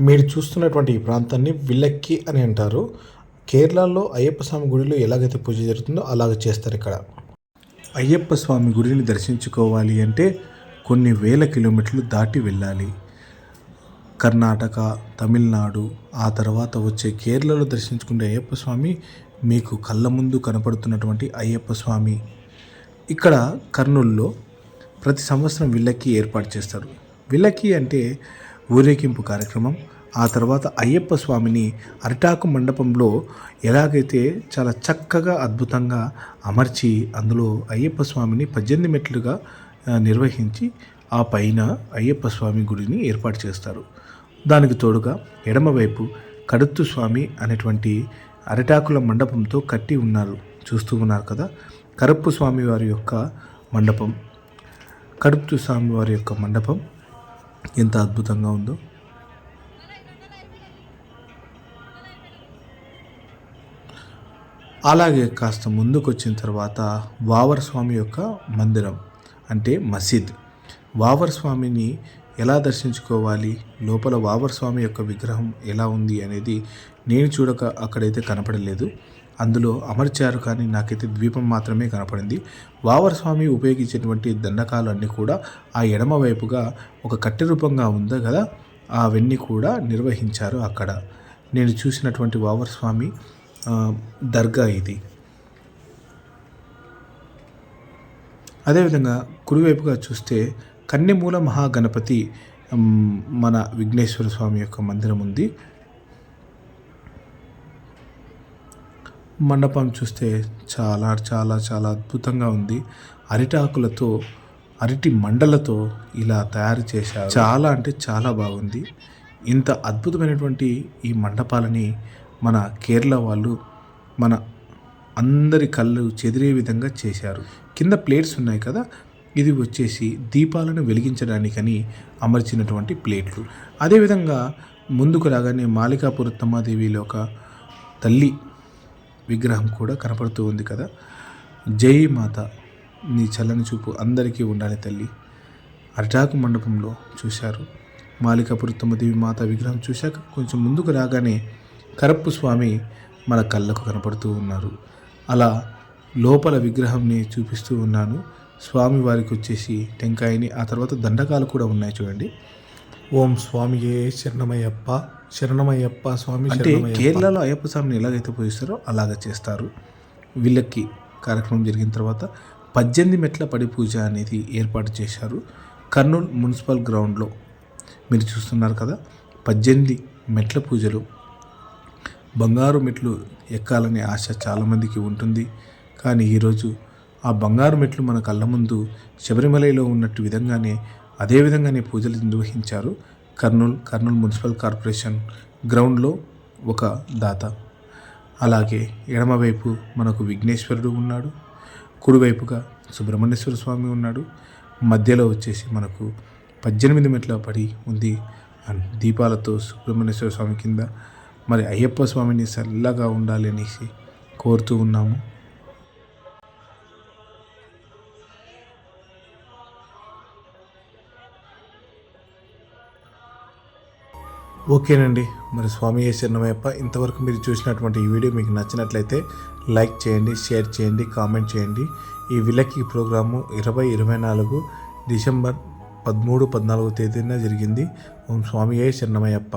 మీరు చూస్తున్నటువంటి ఈ ప్రాంతాన్ని విల్లక్కి అని అంటారు. కేరళలో అయ్యప్ప స్వామి గుడిలో ఎలాగైతే పూజ జరుగుతుందో అలాగ చేస్తారు ఇక్కడ. అయ్యప్ప స్వామి గుడిని దర్శించుకోవాలి అంటే కొన్ని వేల కిలోమీటర్లు దాటి వెళ్ళాలి. కర్ణాటక తమిళనాడు ఆ తర్వాత వచ్చే కేరళలో దర్శించుకునే అయ్యప్ప స్వామి మీకు కళ్ళ ముందు కనపడుతున్నటువంటి అయ్యప్ప స్వామి. ఇక్కడ కర్నూలులో ప్రతి సంవత్సరం విల్లకి ఏర్పాటు చేస్తారు. విల్లకి అంటే ఊరేగింపు కార్యక్రమం ఆ తర్వాత అయ్యప్ప స్వామిని అరిటాకు మండపంలో ఎలాగైతే చాలా చక్కగా అద్భుతంగా అమర్చి అందులో అయ్యప్ప స్వామిని పద్దెనిమిది మెట్లుగా నిర్వహించి ఆ పైన అయ్యప్ప స్వామి గుడిని ఏర్పాటు చేస్తారు. దానికి తోడుగా ఎడమవైపు కడుత్తు స్వామి అనేటువంటి అరిటాకుల మండపంతో కట్టి ఉన్నారు చూస్తూ ఉన్నారు కదా. కరప్పు స్వామి వారి యొక్క మండపం కడుపు స్వామి వారి యొక్క మండపం ఎంత అద్భుతంగా ఉందో. అలాగే కాస్త ముందుకు వచ్చిన తర్వాత వావర్ స్వామి యొక్క మందిరం అంటే మసీద్. వావర్ స్వామిని ఎలా దర్శించుకోవాలి? లోపల వావర్ స్వామి యొక్క విగ్రహం ఎలా ఉంది అనేది నేను చూడక అక్కడైతే కనపడలేదు. అందులో అమర్చారు కానీ నాకైతే ద్వీపం మాత్రమే కనపడింది. వావరస్వామి ఉపయోగించినటువంటి ఉపయోగించేటువంటి దండకాలు అన్నీ కూడా ఆ ఎడమ వైపుగా ఒక కట్టె రూపంగా ఉంది కదా అవన్నీ కూడా నిర్వహించారు అక్కడ. నేను చూసినటువంటి వావరస్వామి దర్గా ఇది. అదేవిధంగా కుడివైపుగా చూస్తే కన్నెమూల మహాగణపతి మన విఘ్నేశ్వర స్వామి యొక్క మందిరం ఉంది. మండపం చూస్తే చాలా చాలా చాలా అద్భుతంగా ఉంది. అరిటాకులతో అరటి మండలతో ఇలా తయారు చేశారు. చాలా అంటే చాలా బాగుంది. ఇంత అద్భుతమైనటువంటి ఈ మండపాలని మన కేరళ వాళ్ళు మన అందరి కళ్ళు చెదిరే విధంగా చేశారు. కింద ప్లేట్స్ ఉన్నాయి కదా? ఇది వచ్చేసి దీపాలను వెలిగించడానికని అమర్చినటువంటి ప్లేట్లు. అదేవిధంగా ముందుకు రాగానే మాలికాపురత్తమ్మాదేవిలో ఒక తల్లి విగ్రహం కూడా కనపడుతూ ఉంది కదా. జై మాత నీ చల్లని చూపు అందరికీ ఉండాలి తల్లి. అర్జాకు మండపంలో చూశారు. మాలికాపురత్తమ్మదేవి మాత విగ్రహం చూశాక కొంచెం ముందుకు రాగానే కరప్పు స్వామి మన కళ్ళకు కనపడుతూ ఉన్నారు. అలా లోపల విగ్రహంని చూపిస్తూ ఉన్నాను. స్వామి వారికి వచ్చేసి టెంకాయని ఆ తర్వాత దండకాలు కూడా ఉన్నాయి చూడండి. ఓం స్వామియే శరణమయ్యప్ప శరణమయ్యప్ప స్వామి అంటే కేరళలో అయ్యప్ప స్వామిని ఎలాగైతే పూజిస్తారో అలాగ చేస్తారు. వీళ్ళకి కార్యక్రమం జరిగిన తర్వాత పద్దెనిమిది మెట్ల పడి పూజ అనేది ఏర్పాటు చేశారు. కర్నూలు మున్సిపల్ గ్రౌండ్లో మీరు చూస్తున్నారు కదా పద్దెనిమిది మెట్ల పూజలు. బంగారు మెట్లు ఎక్కాలనే ఆశ చాలామందికి ఉంటుంది. కానీ ఈరోజు ఆ బంగారు మెట్లు మన కళ్ళ ముందు శబరిమలలో ఉన్నట్టు విధంగానే అదేవిధంగానే పూజలు నిర్వహించారు కర్నూలు కర్నూలు మున్సిపల్ కార్పొరేషన్ గ్రౌండ్లో ఒక దాత. అలాగే ఎడమవైపు మనకు విఘ్నేశ్వరుడు ఉన్నాడు కుడివైపుగా సుబ్రహ్మణ్యేశ్వర స్వామి ఉన్నాడు మధ్యలో వచ్చేసి మనకు పద్దెనిమిది మెట్ల పడి ఉంది దీపాలతో సుబ్రహ్మణ్యేశ్వర స్వామి కింద. మరి అయ్యప్ప స్వామిని చల్లగా ఉండాలి అనేసి కోరుతూ ఉన్నాము. ఓకేనండి. మరి స్వామి శరణమయ్యప్ప ఇంతవరకు మీరు చూసినటువంటి ఈ వీడియో మీకు నచ్చినట్లయితే లైక్ చేయండి షేర్ చేయండి కామెంట్ చేయండి. ఈ విలక్కి ప్రోగ్రాము ఇరవై ఇరవై నాలుగు డిసెంబర్ పదమూడు పద్నాలుగు తేదీన జరిగింది. ఓం స్వామి శరణమయ్యప్ప